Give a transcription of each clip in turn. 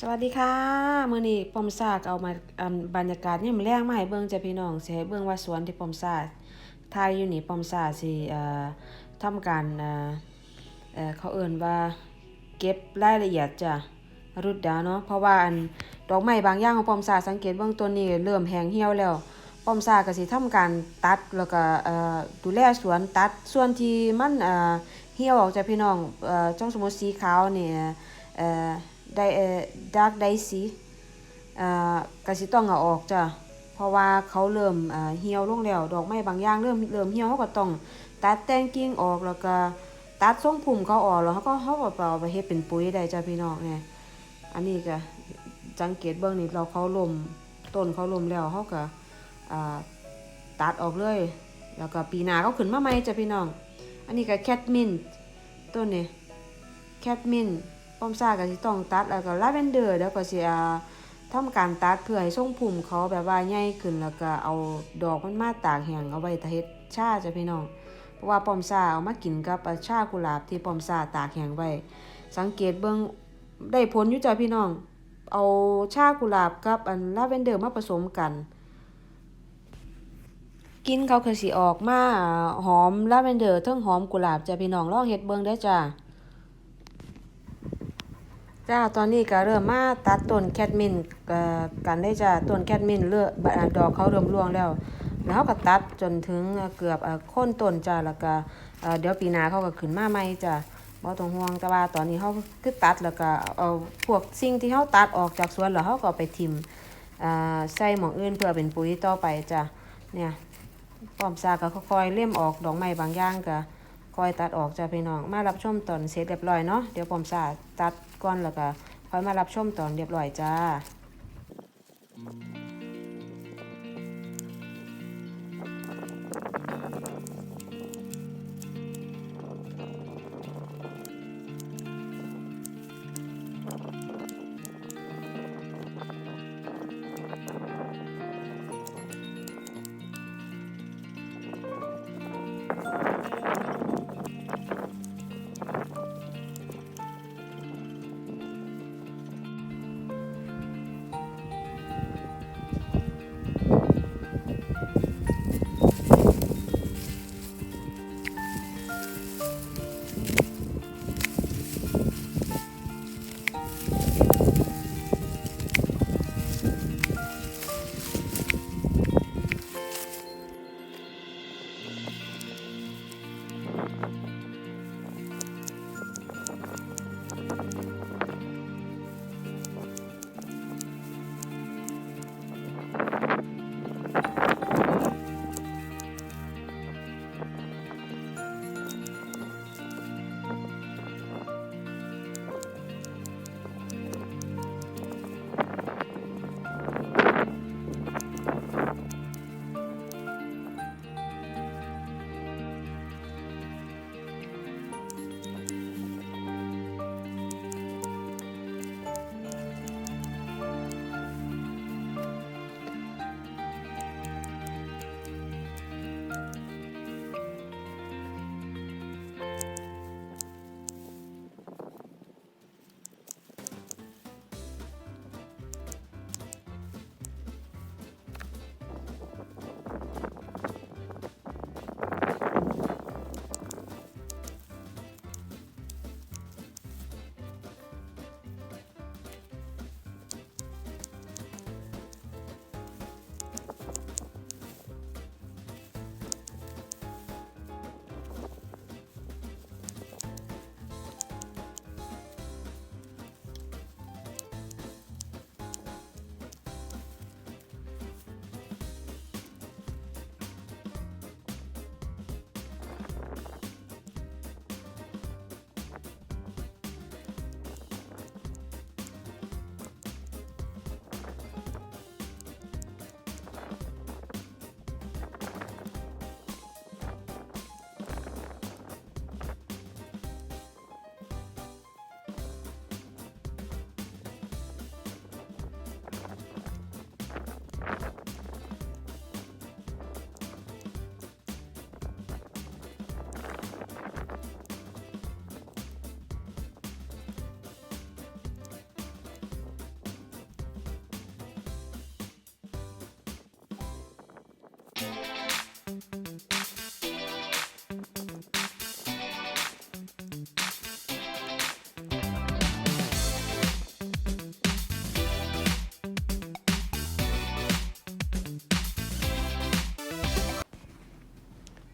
สวัสดีค่ะมื้อนี้ปอมซากเอามาอันบรรยากาศยามแลงมาให้เบิ่งจ้ะพี่น้องสิให้เบิ่งว่าสวนที่ปอมซาถ่ายอยู่นี่ปอมซาสิเอ่อทำการเอ่อเอ่อเขาเอิ้นว่าเก็บรายละเอียดจ้ะรุดดาเนาะเพราะว่าอันดอกไม้บางอย่างของปอมซาสังเกตเบิ่งต้นนี้เริ่มแห้งเหี่ยวแล้วปอมซาก็สิทำการตัดแล้วก็เอ่อดูแลสวนตัดส่วนที่มันเอ่อเหี่ยวออกจ้ะพี่น้องเอ่อจังสมมุติสีขาวนี่เอ่อ ได้ดักไดสีอ่าก็สิต้องเอาออกจ้ะเพราะว่าเขาเริ่มเหี่ยวลงแล้วดอกไม้บางอย่างเริ่มเริ่มเหี่ยวเขาก็ต้องตัดแต่งกิ่งออกแล้วก็ตัดทรงพุ่มเขาออกแล้วเขาก็เขาก็เอาไปเฮ็ดเป็นปุ๋ยได้จ้ะพี่น้องเนี่ยอันนี้ก็สังเกตเบิ่งนี่เราเขาลมต้นเขาลมแล้วเขาก็ตัดออกเลย แล้วก็ปีนาเขาขึ้นมาใหม่จ้ะพี่น้อง อันนี้ก็แคทมินต้นนี้แคทมิน ป้อมซ่าก็สิต้องตัดแล้วก็ลาเวนเดอร์แล้วก็สิอ่าทำการตัดเพื่อให้ทรงพุ่มเขาแบบว่าใหญ่ขึ้นแล้วก็เอาดอกมันมาตากแห้งเอาไว้ถ้าเฮ็ดชาจ้ะพี่น้อง เพราะว่าป้อมซ่าเอามากินกับชากุหลาบที่ป้อมซ่าตากแห้งไว้ สังเกตเบิ่งได้ผลอยู่จ้ะพี่น้อง เอาชากุหลาบกับอันลาเวนเดอร์มาผสมกัน กินเขาคือสิออกมาหอมลาเวนเดอร์ทั้งหอมกุหลาบจ้ะพี่น้องลองเฮ็ดเบิ่งได้จ้า จ้าตอนนี้ก็เริ่มมาตัดต้นแคทมินกันได้จ้าต้นแคทมินเลือกบดอกเขาเริ่มร่วงแล้ว แล้วเขาก็ตัดจนถึงเกือบโค่นต้นจ้าแล้วก็เดี๋ยวปีหน้าเขาก็ขึ้นมาใหม่จ้าบ่ต้องห่วงแต่ว่าตอนนี้เขาคือตัดแล้วก็เอาพวกสิ่งที่เขาตัดออกจากสวนแล้วเขาก็ไปทิมใส่หมองอื่นเพื่อเป็นปุ๋ยต่อไปจ้าเนี่ยป้อมซาก็ค่อยๆเล่มออกดอกไม้บางอย่างก็คอยตัดออกจ้าพี่น้องมารับชมตอนเสร็จเรียบร้อยเนาะเดี๋ยวผมสาตัด ก่อนแล้วก็ค่อยมารับชมตอนเรียบร้อยจ้า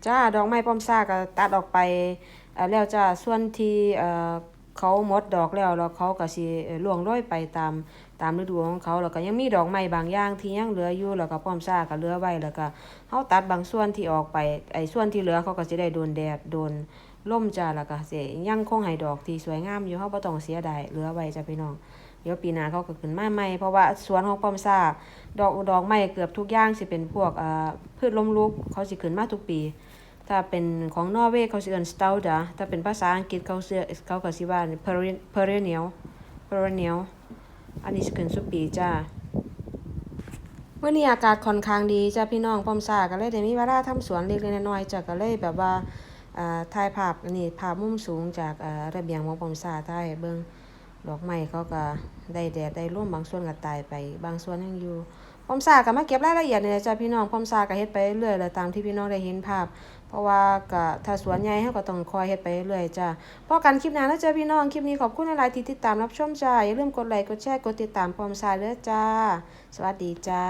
จ้าดอกไม้ป้อมซ่าก็ตัดออกไปแล้วจ้าส่วนที่ เขาหมดดอกแล้วแล้วเขาก็สิเอ่วงโรยไปตามตามฤดูของเขาแล้วก็ยังมีดอกไม้บางอย่างที่ยังเหลืออยู่แล้วก็ป้อมซ่าก็เหลือไว้แล้วก็เฮาตัดบางส่วนที่ออกไปไอ้ส่วนที่เหลือเขาก็สิได้โดนแดดโดนลมจ้าแล้วก็สิยังคงให้ดอกที่สวยงามอยู่เฮาบ่ต้องเสียดายเหลือไว้จ้าพี่น้องเดี๋ยวปีหน้าเขาก็ขึ้นมาใหม่เพราะว่าสวนของป้อมซ่าดอกดอกไม้เกือบทุกอย่างสิเป็นพวกเอ่อพืชล้มลุกเขาสิขึ้นมาทุกปี ถ้าเป็นของนอร์เวย์เขาสิเอิ้น stauda ถ้าเป็นภาษาอังกฤษเขาเสิเขาก็สิว่า peren- perennial perennial อันนี้สิขึ้นสุปีจ้าวันนี้อากาศค่อนข้างดีจ้าพี่น้องป้อมซ่าก็เลยได้มีเวลาทำสวนเล็กๆน้อยๆจ้าก็เลยแบบว่าอ่าถ่ายภาพอันนี้ภาพมุมสูงจากอ่าระเบียงของป้อมซ่าถ่ายเบิ่งดอกไม้เขาก็ได้แดดได้ร่มบางส่วนก็ตายไป บางส่วนยังอยู่ พอมซาก็มาเก็บรายละเอียดนี่แหละจ้ะพี่น้องพอมซาก็เฮ็ดไปเรื่อยเลยตามที่พี่น้องได้เห็นภาพ เพราะว่าก็ถ้าสวนใหญ่เฮาก็ต้องคอยเฮ็ดไปเรื่อยจ้ะพอกันคลิปหน้าแล้วจ้ะพี่น้องคลิปนี้ขอบคุณหลายที่ติดตามรับชมจ้าอย่าลืมกดไลค์กดแชร์กดติดตามพอมซาเด้อจ้า สวัสดีจ้า